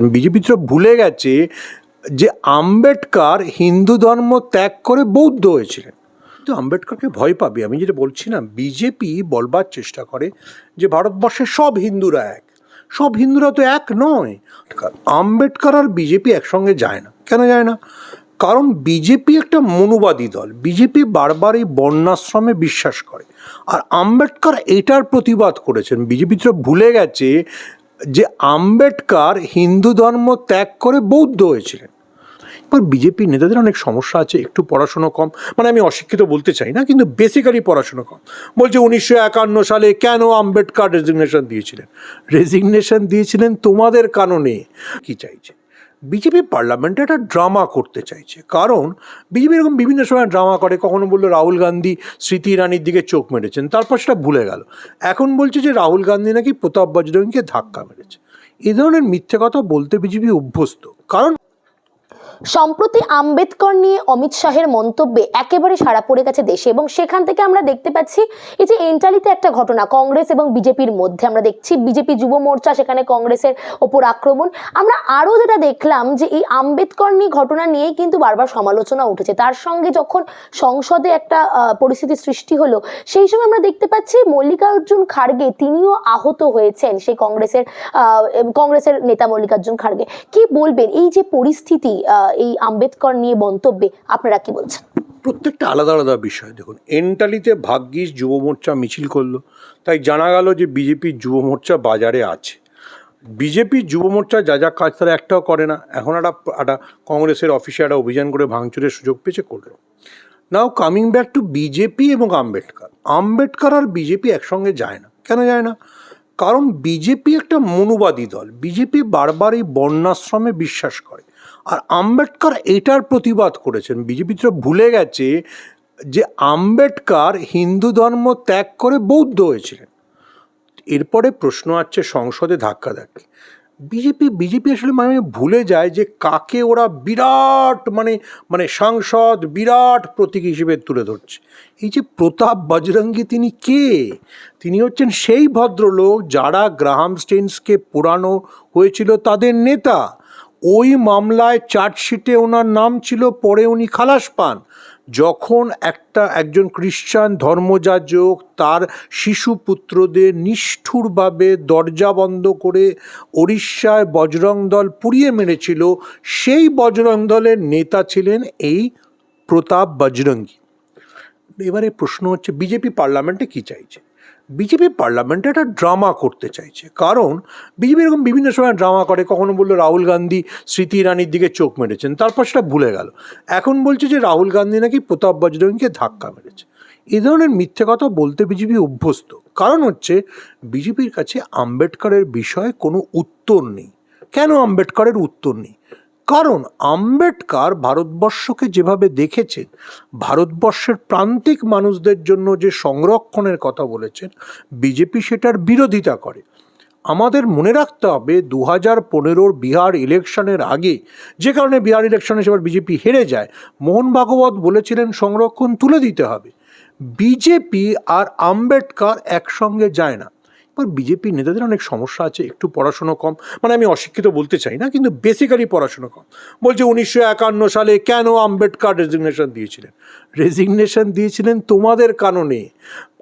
BJP তো ভুলে গেছে যে আম্বেদকর হিন্দু ধর্ম ত্যাগ করে বৌদ্ধ হয়েছিলেন। তো আম্বেদকরকে ভয় পাবে। আমি যেটা বলছি না, বিজেপি বলবার চেষ্টা করে যে ভারতবর্ষের সব হিন্দুরা এক। সব হিন্দুরা তো এক নয়। আম্বেদকর আর বিজেপি একসঙ্গে যায় না। কেন যায় না? কারণ বিজেপি একটা মনুবাদী দল। বিজেপি বারবার এই বর্ণাশ্রমে বিশ্বাস করে। আর আম্বেদকর এটার প্রতিবাদ করেছেন। বিজেপি তো ভুলে গেছে যে আম্বেদকর হিন্দু ধর্ম ত্যাগ করে বৌদ্ধ হয়েছিলেন। এবার বিজেপি নেতাদের অনেক সমস্যা আছে, একটু পড়াশুনো কম। মানে আমি অশিক্ষিত বলতে চাই না, কিন্তু বেসিক্যালি পড়াশুনো কম। বলছে উনিশশো একান্ন সালে কেন আম্বেদকর রেজিগনেশন দিয়েছিলেন? রেজিগনেশন দিয়েছিলেন তোমাদের কারণে। কি চাইছে? বিজেপি পার্লামেন্টে একটা ড্রামা করতে চাইছে। কারণ বিজেপি এরকম বিভিন্ন সময় ড্রামা করে, কখনো বলল রাহুল গান্ধী স্মৃতি ইরানির দিকে চোখ মেরেছেন, তারপর সেটা ভুলে গেল। এখন বলছে যে রাহুল গান্ধী নাকি প্রতাপ বজরঙ্গকে ধাক্কা মেরেছে। এ ধরনের মিথ্যে কথা বলতে বিজেপি অভ্যস্ত। কারণ সম্প্রতি আম্বেদকর নিয়ে অমিত শাহের মন্তব্যে একেবারে সাড়া পড়ে গেছে দেশে এবং সেখান থেকে আমরা দেখতে পাচ্ছি, এই যে এন্টালিতে একটা ঘটনা, কংগ্রেস এবং বিজেপির মধ্যে আমরা দেখছি, বিজেপি যুব মোর্চা সেখানে কংগ্রেসের ওপর আক্রমণ। আমরা আরও যেটা দেখলাম যে এই আম্বেদকর নিয়ে ঘটনা নিয়েই কিন্তু বারবার সমালোচনা উঠেছে। তার সঙ্গে যখন সংসদে একটা পরিস্থিতি সৃষ্টি হলো, সেই সময় আমরা দেখতে পাচ্ছি মল্লিকার্জুন খাড়গে তিনিও আহত হয়েছেন, সেই কংগ্রেসের কংগ্রেসের নেতা মল্লিকার্জুন খাড়গে। কি বলবেন? এই যে পরিস্থিতি এই আম্বেদকর নিয়ে মন্তব্যে আপনারা কি বলছেন? প্রত্যেকটা আলাদা আলাদা বিষয়। দেখুন, এন্টালিতে ভাগ্যিস যুব মোর্চা মিছিল করল। তাই জানা গেল যে বিজেপির যুব মোর্চা বাজারে আছে। বিজেপি যুব মোর্চা যা যা কাজ তারা একটাও করে না। এখন একটা একটা কংগ্রেসের অফিসে একটা অভিযান করে ভাঙচুরের সুযোগ পেয়েছে, করল। Now coming back to BJP এবং আম্বেদকর। আম্বেদকর আর বিজেপি একসঙ্গে যায় না। কেন যায় না? কারণ বিজেপি একটা মনুবাদী দল। বিজেপি বারবার এই বর্ণাশ্রমে বিশ্বাস করে। আর আম্বেদকর এটার প্রতিবাদ করেছেন। বিজেপি তো ভুলে গেছে যে আম্বেদকর হিন্দু ধর্ম ত্যাগ করে বৌদ্ধ হয়েছিলেন। এরপরে প্রশ্ন আছে সংসদে ধাক্কা ধাক্কি। বিজেপি বিজেপি আসলে মানে ভুলে যায় যে কাকে ওরা বিরাট মানে মানে সাংসদ, বিরাট প্রতীক হিসেবে তুলে ধরছে। এই যে প্রতাপ বজরঙ্গী তিনি কে? তিনি হচ্ছেন সেই ভদ্রলোক যারা গ্রাহাম স্টেন্সকে পোড়ানো হয়েছিল তাদের নেতা। ওই মামলায় চার্জশিটে ওনার নাম ছিল, পরে উনি খালাস পান। যখন একটা একজন খ্রিস্টান ধর্মযাজক তার শিশু পুত্রদের নিষ্ঠুরভাবে দরজা বন্ধ করে ওড়িশায় বজরং দল পুড়িয়ে মেরেছিল, সেই বজরং দলের নেতা ছিলেন এই প্রতাপ বজরঙ্গী। এবারে প্রশ্ন হচ্ছে, বিজেপি পার্লামেন্টে কি চাইছে? বিজেপি পার্লামেন্টে একটা ড্রামা করতে চাইছে। কারণ বিজেপি এরকম বিভিন্ন সময় ড্রামা করে, কখনো বলল রাহুল গান্ধী স্মৃতি ইরানির দিকে চোখ মেরেছেন, তারপর সেটা ভুলে গেল। এখন বলছে যে রাহুল গান্ধী নাকি প্রতাপ বজরঙ্গকে ধাক্কা মেরেছে। এই ধরনের মিথ্যে কথা বলতে বিজেপি অভ্যস্ত। কারণ হচ্ছে বিজেপির কাছে আম্বেদকরের বিষয়ে কোনো উত্তর নেই। কেন আম্বেদকরের উত্তর নেই? কারণ আম্বেদকর ভারতবর্ষকে যেভাবে দেখেছেন, ভারতবর্ষের প্রান্তিক মানুষদের জন্য যে সংরক্ষণের কথা বলেছেন, বিজেপি সেটার বিরোধিতা করে। আমাদের মনে রাখতে হবে দু হাজার পনেরোর বিহার ইলেকশনের আগে, যে কারণে বিহার ইলেকশনে সেবার বিজেপি হেরে যায়, মোহন ভাগবত বলেছিলেন সংরক্ষণ তুলে দিতে হবে। বিজেপি আর আম্বেদকর একসঙ্গে যায় না। এবার বিজেপি নেতাদের অনেক সমস্যা আছে, একটু পড়াশুনো কম। মানে আমি অশিক্ষিত বলতে চাই না, কিন্তু বেসিক্যালি পড়াশুনো কম। বলছে উনিশশো একান্ন সালে কেন আম্বেদকর রেজিগনেশন দিয়েছিলেন? রেজিগনেশন দিয়েছিলেন তোমাদের কারণে।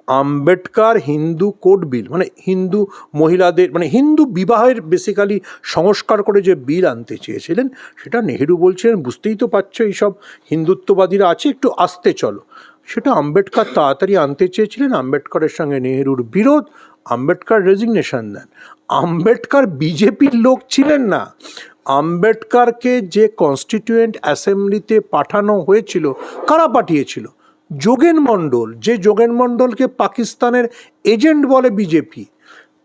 আম্বেদকার হিন্দু কোড বিল মানে হিন্দু মহিলাদের মানে হিন্দু বিবাহের বেসিক্যালি সংস্কার করে যে বিল আনতে চেয়েছিলেন, সেটা নেহেরু বলছিলেন, বুঝতেই তো পারছ এইসব হিন্দুত্ববাদীরা আছে, একটু আসতে চলো। সেটা আম্বেদকর তাড়াতাড়ি আনতে চেয়েছিলেন, আম্বেদকরের সঙ্গে নেহেরুর বিরোধ আম্বেদকর রেজিগনেশন দেন আম্বেদকার বিজেপির লোক ছিলেন না। আম্বেদকারকে যে কনস্টিটিউয়েন্ট অ্যাসেম্বলিতে পাঠানো হয়েছিল, কারা পাঠিয়েছিল? যোগেন মণ্ডল। যে যোগেন মণ্ডলকে পাকিস্তানের এজেন্ট বলে বিজেপি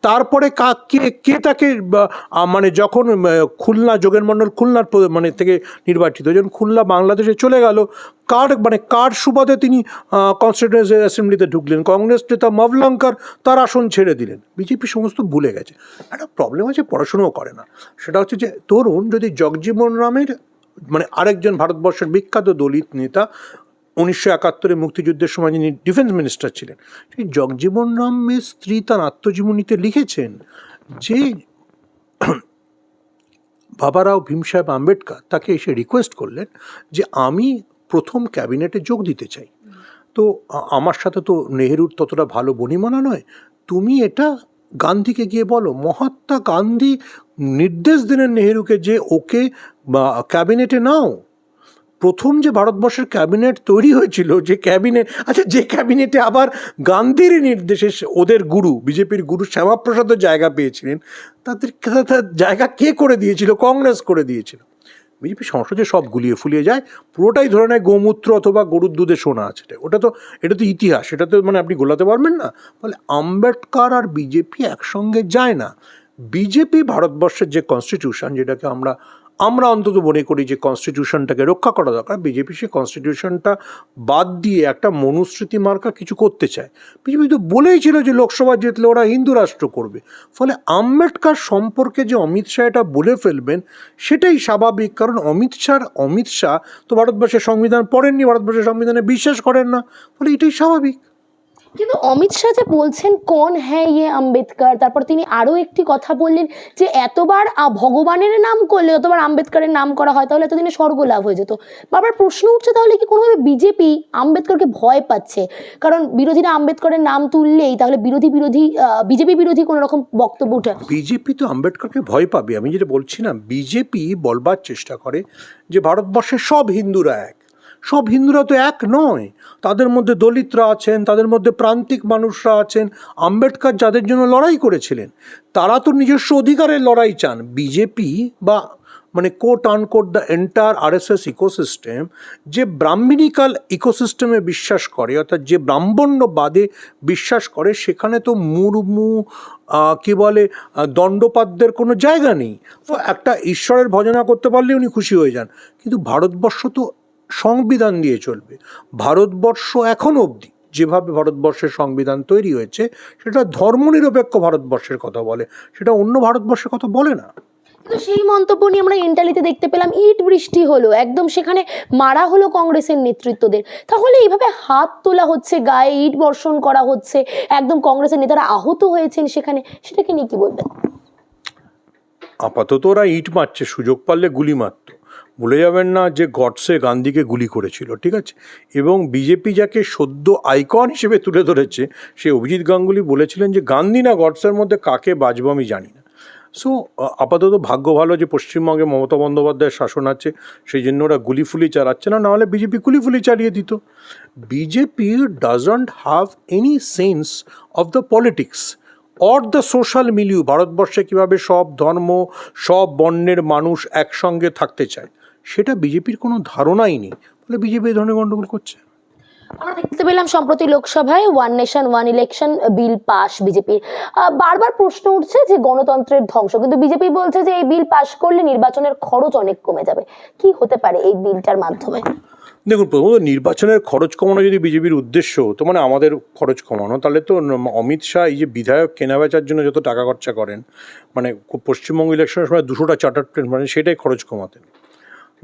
তারপরে কা, কে কে তাকে মানে যখন খুলনা, যোগেন মণ্ডল খুলনার মানে থেকে নির্বাচিত, যখন খুলনা বাংলাদেশে চলে গেল, কার মানে কার সুবাদে তিনি কনস্টিটিউন্সি অ্যাসেম্বলিতে ঢুকলেন? কংগ্রেস নেতা মভলঙ্কর তার আসন ছেড়ে দিলেন। বিজেপি সমস্ত ভুলে গেছে। একটা প্রবলেম আছে পড়াশুনোও করে না। সেটা হচ্ছে যে, তরুণ যদি জগজীবন রামের মানে আরেকজন ভারতবর্ষের বিখ্যাত দলিত নেতা উনিশশো একাত্তরে মুক্তিযুদ্ধের সময় যিনি ডিফেন্স মিনিস্টার ছিলেন, সেই জগজীবন রামের স্ত্রী তার আত্মজীবনীতে লিখেছেন যে বাবারাও ভীম সাহেব আম্বেদকর তাকে এসে রিকোয়েস্ট করলেন যে আমি প্রথম ক্যাবিনেটে যোগ দিতে চাই। তো আমার সাথে তো নেহেরুর ততটা ভালো বনিমানা নয়। তুমি এটা গান্ধীকে গিয়ে বলো, মহাত্মা গান্ধী নির্দেশ দিলেন নেহেরুকে যে ওকে ক্যাবিনেটে নাও। প্রথম যে ভারতবর্ষের ক্যাবিনেট তৈরি হয়েছিল, যে ক্যাবিনেট আচ্ছা যে ক্যাবিনেটে আবার গান্ধীর নির্দেশে ওদের গুরু, বিজেপির গুরু শ্যামাপ্রসাদও জায়গা পেয়েছিলেন, তাদের জায়গা কে করে দিয়েছিল? কংগ্রেস করে দিয়েছিল। বিজেপি সংসদে সব গুলিয়ে ফুলিয়ে যায়, পুরোটাই ধরে নেয় গোমূত্র অথবা গরুর দুধে সোনা আছে। ওটা তো, এটা তো ইতিহাস এটা তো মানে আপনি গোলাতে পারবেন না। ফলে আম্বেদকর আর বিজেপি একসঙ্গে যায় না। বিজেপি ভারতবর্ষের যে কনস্টিটিউশন যেটাকে আমরা আমরা অন্তত মনে করি যে কনস্টিটিউশনটাকে রক্ষা করা দরকার। বিজেপি সে কনস্টিটিউশনটা বাদ দিয়ে একটা মনুস্মৃতি মার্কা কিছু করতে চায়। বিজেপি তো বলেই ছিল যে লোকসভা জিতলে ওরা হিন্দু রাষ্ট্র করবে। ফলে আম্বেদকর সম্পর্কে যে অমিত শাহ এটা বলে ফেলবেন, সেটাই স্বাভাবিক। কারণ অমিত শাহ অমিত শাহ তো ভারতবর্ষের সংবিধান পড়েননি, ভারতবর্ষের সংবিধানে বিশ্বাস করেন না। ফলে এটাই স্বাভাবিক। কিন্তু অমিত শাহ যে বলছেন, কোন হ্যাঁ ইয়ে আম্বেদকর? তারপর তিনি আরও একটি কথা বললেন যে, এতবার ভগবানের নাম করলে যতবার আম্বেদকরের নাম করা হয়, তাহলে এতদিনে স্বর্গ লাভ হয়ে যেত। বাবার প্রশ্ন উঠছে তাহলে কি কোনোভাবে বিজেপি আম্বেদকরকে ভয় পাচ্ছে? কারণ বিরোধীরা আম্বেদকরের নাম তুললেই তাহলে বিরোধী বিরোধী বিজেপি বিরোধী কোনো রকম বক্তব্য উঠে বিজেপি তো আম্বেদকরকে ভয় পাবে। আমি যেটা বলছি না, বিজেপি বলবার চেষ্টা করে যে, ভারতবর্ষের সব হিন্দুরা এক। সব হিন্দুরা তো এক নয়। তাদের মধ্যে দলিতরা আছেন, তাদের মধ্যে প্রান্তিক মানুষরা আছেন। আম্বেদকর যাদের জন্য লড়াই করেছিলেন, তারা তো নিজস্ব অধিকারের লড়াই চান। বিজেপি বা মানে quote unquote the entire RSS ecosystem যে ব্রাহ্মণিকাল ইকোসিস্টেমে বিশ্বাস করে, অর্থাৎ যে ব্রাহ্মণ্যবাদে বিশ্বাস করে, সেখানে তো মুর্মু কি বলে দণ্ডপাদ্যের কোনো জায়গা নেই। তো একটা ঈশ্বরের ভজনা করতে পারলে উনি খুশি হয়ে যান। কিন্তু ভারতবর্ষ তো সংবিধান দিয়ে চলবে। ভারতবর্ষ এখন অবধি যেভাবে ভারতবর্ষের সংবিধান তৈরি হয়েছে সেটা ধর্মনিরপেক্ষ ভারতবর্ষের কথা বলে সেটা অন্য ভারতবর্ষের কথা বলে না। কিন্তু সেই মন্তব্য নিয়ে আমরা ইন্টালিতে দেখতে পেলাম ইট বৃষ্টি হলো একদম সেখানে মারা হলো কংগ্রেসের নেতৃত্বদের। তাহলে এইভাবে হাত তোলা হচ্ছে গায়ে ইট বর্ষণ করা হচ্ছে একদম কংগ্রেসের নেতারা আহত হয়েছেন সেখানে সেটাকে নিয়ে কি বলবেন? আপাতত ওরা ইট মারছে সুযোগ পারলে গুলি মারত। ভুলে যাবেন না যে গডসে গান্ধীকে গুলি করেছিল, ঠিক আছে? এবং বিজেপি যাকে সদ্য আইকন হিসেবে তুলে ধরেছে সে অভিজিৎ গাঙ্গুলি বলেছিলেন যে, গান্ধী না গডসের মধ্যে কাকে বাজবো আমি জানি না। সো আপাতত ভাগ্য ভালো যে পশ্চিমবঙ্গে মমতা বন্দ্যোপাধ্যায়ের শাসন আছে, সেই জন্য ওরা গুলি ফুলি চালাচ্ছে না, নাহলে বিজেপি গুলি ফুলি চালিয়ে দিত। BJP doesn't have any sense of the politics or the social milieu ভারতবর্ষে কীভাবে সব ধর্ম, সব বর্ণের মানুষ একসঙ্গে থাকতে চায়? সেটা বিজেপির কোনো ধারণাই নেই। ফলে বিজেপি এই ধরনের গণ্ডগোল করছে। আমরা দেখতে পেলাম সম্প্রতি লোকসভায় one nation one election bill pass বিজেপির বারবার প্রশ্ন উঠছে যে গণতন্ত্রের ধ্বংস কিন্তু বিজেপি বলছে যে এই বিল পাস করলে নির্বাচনের খরচ অনেক কমে যাবে। কি হতে পারে এই বিলটার মাধ্যমে? দেখুন প্রথমত নির্বাচনের খরচ কমানো যদি বিজেপির উদ্দেশ্য তো মানে আমাদের খরচ কমানো। তাহলে তো অমিত শাহ এই যে বিধায়ক কেনাবেচার জন্য যত টাকা খরচা করেন মানে পশ্চিমবঙ্গ ইলেকশনের সময় দুশোটা চার্টার প্লেন মানে সেটাই খরচ কমাতেন।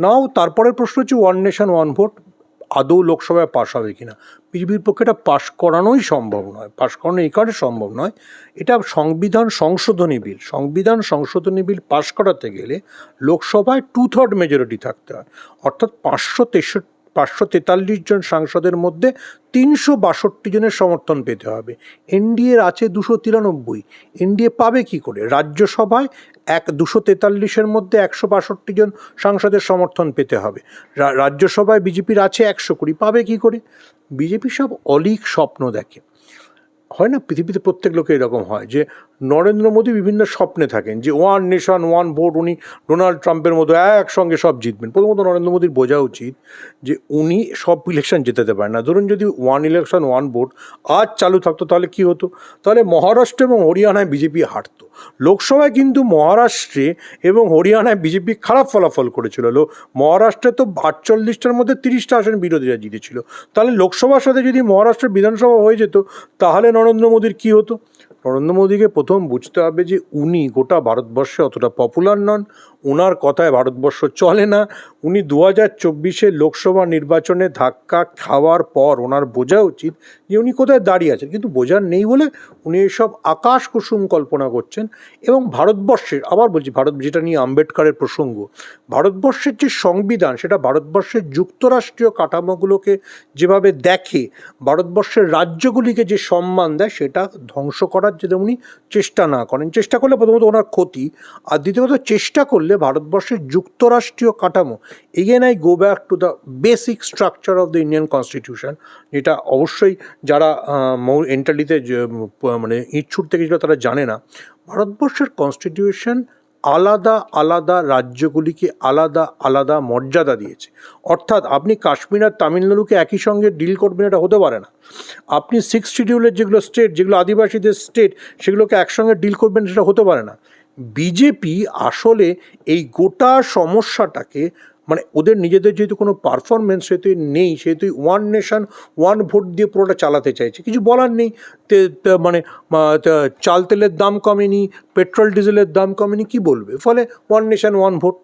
নাও, তারপরের প্রশ্ন হচ্ছে ওয়ান নেশন ওয়ান ভোট আদৌ লোকসভায় পাশ হবে কিনা? বিজেপির পক্ষে এটা পাশ করানোই সম্ভব নয় পাশ করানো এই কারণে সম্ভব নয়। এটা সংবিধান সংশোধনী বিল সংবিধান সংশোধনী বিল পাশ করাতে গেলে লোকসভায় টু থার্ড মেজরিটি থাকতে হয়, অর্থাৎ পাঁচশো তেষট্টি পাঁচশো তেতাল্লিশ জন সাংসদের মধ্যে তিনশো বাষট্টি জনের সমর্থন পেতে হবে। এনডিএর আছে দুশো তিরানব্বই। এনডিএ পাবে কি করে? রাজ্যসভায় এক দুশো তেতাল্লিশের মধ্যে একশো বাষট্টি জন সাংসদের সমর্থন পেতে হবে। রাজ্যসভায় বিজেপির আছে একশো কুড়ি। পাবে কি করে? বিজেপি সব অলিক স্বপ্ন দেখে। হয় না? পৃথিবীতে প্রত্যেক লোকে এরকম হয় যে নরেন্দ্র মোদী বিভিন্ন স্বপ্নে থাকেন যে ওয়ান নেশন, ওয়ান ভোট উনি ডোনাল্ড ট্রাম্পের মতো একসঙ্গে সব জিতবেন। প্রথমত নরেন্দ্র মোদীর বোঝা উচিত যে উনি সব ইলেকশন জেতাতে পারেন না। ধরুন যদি ওয়ান ইলেকশন ওয়ান ভোট আজ চালু থাকতো, তাহলে কি হতো? তাহলে মহারাষ্ট্র এবং হরিয়ানায় বিজেপি হারতো। লোকসভায় কিন্তু মহারাষ্ট্রে এবং হরিয়ানায় বিজেপি খারাপ ফলাফল করেছিল। মহারাষ্ট্রে তো আটচল্লিশটার মধ্যে তিরিশটা আসন বিরোধীরা জিতেছিল। তাহলে লোকসভার সাথে যদি মহারাষ্ট্রের বিধানসভা হয়ে যেত, তাহলে নরেন্দ্র মোদীর কী হতো? নরেন্দ্র মোদীকে প্রথম বুঝতে হবে যে উনি গোটা ভারতবর্ষে অতটা পপুলার নন ওনার কথায় ভারতবর্ষ চলে না। উনি দু হাজার চব্বিশে লোকসভা নির্বাচনে ধাক্কা খাওয়ার পর ওনার বোঝা উচিত যে উনি কোথায় দাঁড়িয়ে আছেন। কিন্তু বোঝার নেই বলে উনি এসব আকাশ কুসুম কল্পনা করছেন এবং ভারতবর্ষের, আবার বলছি ভারত, যেটা নিয়ে আম্বেদকরের প্রসঙ্গ, ভারতবর্ষের যে সংবিধান, সেটা ভারতবর্ষের যুক্তরাষ্ট্রীয় কাঠামোগুলোকে যেভাবে দেখে, ভারতবর্ষের রাজ্যগুলিকে যে সম্মান দেয়, সেটা ধ্বংস করার যদি উনি চেষ্টা না করেন। চেষ্টা করলে প্রথমত ওনার ক্ষতি, আর দ্বিতীয়ত চেষ্টা করলে ভারতবর্ষের যুক্তরাষ্ট্রীয় কাঠামো again I go back to the basic structure of the Indian constitution যেটা অবশ্যই যারা এন্টালিতে মানে ইট ছুটতে গেছিল তারা জানে না। ভারতবর্ষের কনস্টিটিউশন আলাদা আলাদা রাজ্যগুলিকে আলাদা আলাদা মর্যাদা দিয়েছে। অর্থাৎ আপনি কাশ্মীর আর তামিলনাড়ুকে একই সঙ্গে ডিল করবেন এটা হতে পারে না। আপনি সিক্স শিডিউলের যেগুলো স্টেট যেগুলো আদিবাসীদের স্টেট সেগুলোকে একসঙ্গে ডিল করবেন সেটা হতে পারে না। বিজেপি আসলে এই গোটা সমস্যাটাকে মানে ওদের নিজেদের যেহেতু কোনো পারফরমেন্স সেহেতু নেই, সেহেতু ওয়ান নেশন ওয়ান ভোট দিয়ে পুরোটা চালাতে চাইছে। কিছু বলার নেই। মানে চাল তেলের দাম কমেনি, পেট্রোল ডিজেলের দাম কমেনি, কি বলবে? ফলে ওয়ান নেশন ওয়ান ভোট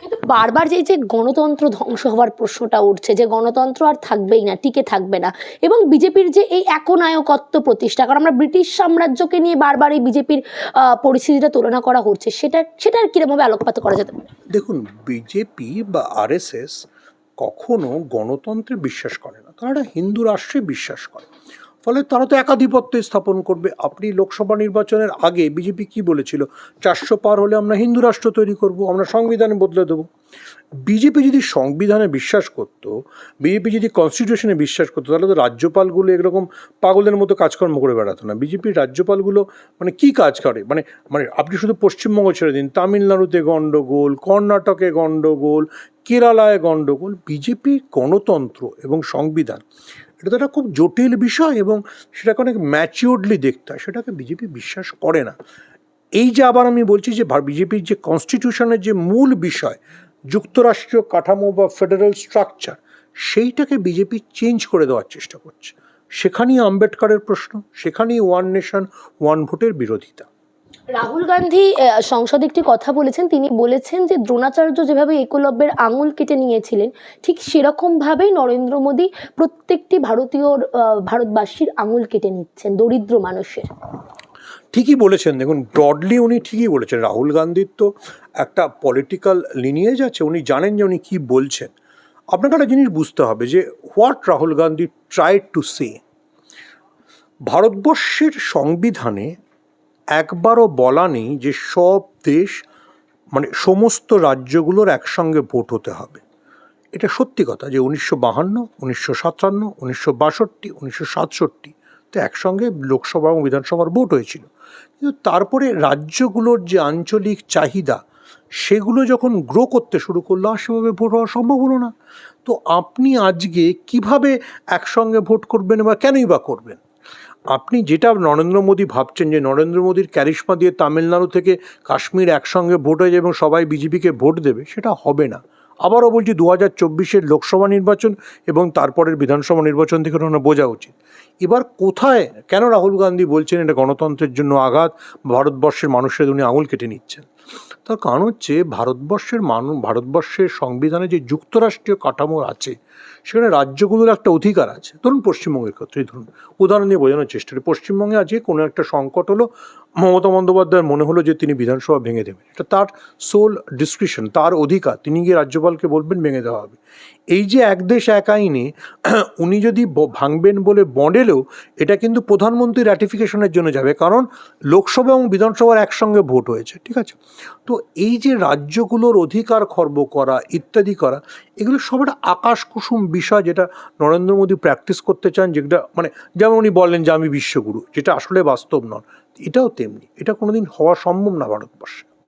কিন্তু বারবার যে যে গণতন্ত্র ধ্বংস হওয়ার প্রশ্নটা উঠছে, যে গণতন্ত্র আর থাকবেই না, টিকে থাকবে না, এবং বিজেপির যে এই একনায়কত্ব প্রতিষ্ঠা, কারণ আমরা ব্রিটিশ সাম্রাজ্যকে নিয়ে বারবার এই বিজেপির পরিস্থিতিটা তুলনা করা হচ্ছে, সেটা সেটার কিরমভাবে আলোকপাত করা যেতে পারে? দেখুন, বিজেপি বা আরএসএস কখনো গণতন্ত্রে বিশ্বাস করে না তারা হিন্দু রাষ্ট্রে বিশ্বাস করে। ফলে তারা তো একাধিপত্য স্থাপন করবে। আপনি লোকসভা নির্বাচনের আগে বিজেপি কি বলেছিল? চারশো পার হলে আমরা হিন্দু রাষ্ট্র তৈরি করব, আমরা সংবিধানে বদলে দেবো। বিজেপি যদি সংবিধানে বিশ্বাস করতো, বিজেপি যদি কনস্টিটিউশনে বিশ্বাস করতো, তাহলে তো রাজ্যপালগুলো এরকম পাগলের মতো কাজকর্ম করে বেড়াতো না। বিজেপির রাজ্যপালগুলো মানে কি কাজ করে? মানে মানে আপনি শুধু পশ্চিমবঙ্গ ছেড়ে দিন, তামিলনাড়ুতে গণ্ডগোল কর্ণাটকে গণ্ডগোল কেরালায় গণ্ডগোল বিজেপি গণতন্ত্র এবং সংবিধান এটা তো একটা খুব জটিল বিষয় এবং সেটাকে অনেক ম্যাচিওরলি দেখতে হয়, সেটাকে বিজেপি বিশ্বাস করে না। এই যে আবার আমি বলছি যে বিজেপির যে কনস্টিটিউশনের যে মূল বিষয়, যুক্তরাষ্ট্রীয় কাঠামো বা ফেডারেল স্ট্রাকচার সেইটাকে বিজেপি চেঞ্জ করে দেওয়ার চেষ্টা করছে। সেখানেই আম্বেদকরের প্রশ্ন, সেখানেই ওয়ান নেশন ওয়ান ভোটের বিরোধিতা। রাহুল গান্ধী সংসদে একটি কথা বলেছেন। তিনি বলেছেন যে, দ্রোণাচার্য যেভাবে একলব্যের আঙুল কেটে নিয়েছিলেন, ঠিক সেরকমভাবেই নরেন্দ্র মোদী প্রত্যেকটি ভারতীয় ভারতবাসীর আঙুল কেটে নিচ্ছেন, দরিদ্র মানুষের। ঠিকই বলেছেন। দেখুন ব্রডলি উনি ঠিকই বলেছেন। রাহুল গান্ধীর তো একটা পলিটিক্যাল লিনিয়েজ আছে। উনি জানেন যে উনি কী বলছেন। আপনাকে একটা জিনিস বুঝতে হবে যে what Rahul Gandhi try to say ভারতবর্ষের সংবিধানে একবারও বলা নেই যে সব দেশ মানে সমস্ত রাজ্যগুলোর একসঙ্গে ভোট হতে হবে। এটা সত্যি কথা যে উনিশশো বাহান্ন, উনিশশো সাতান্ন, উনিশশো বাষট্টি, উনিশশো সাতষট্টি তো একসঙ্গে লোকসভা এবং বিধানসভার ভোট হয়েছিল। কিন্তু তারপরে রাজ্যগুলোর যে আঞ্চলিক চাহিদা, সেগুলো যখন গ্রো করতে শুরু করল, আর সেভাবে ভোট হওয়া সম্ভব হলো না। তো আপনি আজকে কীভাবে একসঙ্গে ভোট করবেন বা কেনই বা করবেন? আপনি যেটা নরেন্দ্র মোদী ভাবছেন যে নরেন্দ্র মোদীর ক্যারিশমা দিয়ে তামিলনাড়ু থেকে কাশ্মীর একসঙ্গে ভোট হয়ে এবং সবাই বিজেপিকে ভোট দেবে, সেটা হবে না। আবারও বলছি দু হাজার চব্বিশের লোকসভা নির্বাচন এবং তারপরের বিধানসভা নির্বাচন থেকে ওনার বোঝা উচিত। এবার কোথায়, কেন রাহুল গান্ধী বলছেন এটা গণতন্ত্রের জন্য আঘাত, ভারতবর্ষের মানুষের উনি আঙুল কেটে নিচ্ছেন? তার কারণ হচ্ছে ভারতবর্ষের মানুষ ভারতবর্ষের সংবিধানে যে যুক্তরাষ্ট্রীয় কাঠামো আছে, সেখানে রাজ্যগুলোর একটা অধিকার আছে। ধরুন পশ্চিমবঙ্গের ক্ষেত্রেই ধরুন। উদাহরণ দিয়ে বোঝানোর চেষ্টা করি। পশ্চিমবঙ্গে আজকে কোনো একটা সংকট হলো, মমতা বন্দ্যোপাধ্যায়ের মনে হলো যে তিনি বিধানসভা ভেঙে দেবেন। এটা তার সোল ডিসক্রিপশন তার অধিকার। তিনি গিয়ে রাজ্যপালকে বলবেন ভেঙে দেওয়া হবে। এই যে এক দেশ, এক আইনে উনি যদি ভাঙবেন বলে বন্ডেলেও এটা কিন্তু প্রধানমন্ত্রী র্যাটিফিকেশনের জন্য যাবে, কারণ লোকসভা এবং বিধানসভার একসঙ্গে ভোট হয়েছে, ঠিক আছে? তো এই যে রাজ্যগুলোর অধিকার খর্ব করা, ইত্যাদি করা, এগুলো সব একটা আকাশ কুসুম বিষয় যেটা নরেন্দ্র মোদী প্র্যাকটিস করতে চান, যেটা মানে যেমন উনি বলেন যে আমি বিশ্বগুরু, যেটা আসলে বাস্তব নন এটাও তেমনি, এটা কোনোদিন হওয়া সম্ভব না ভারতবর্ষে।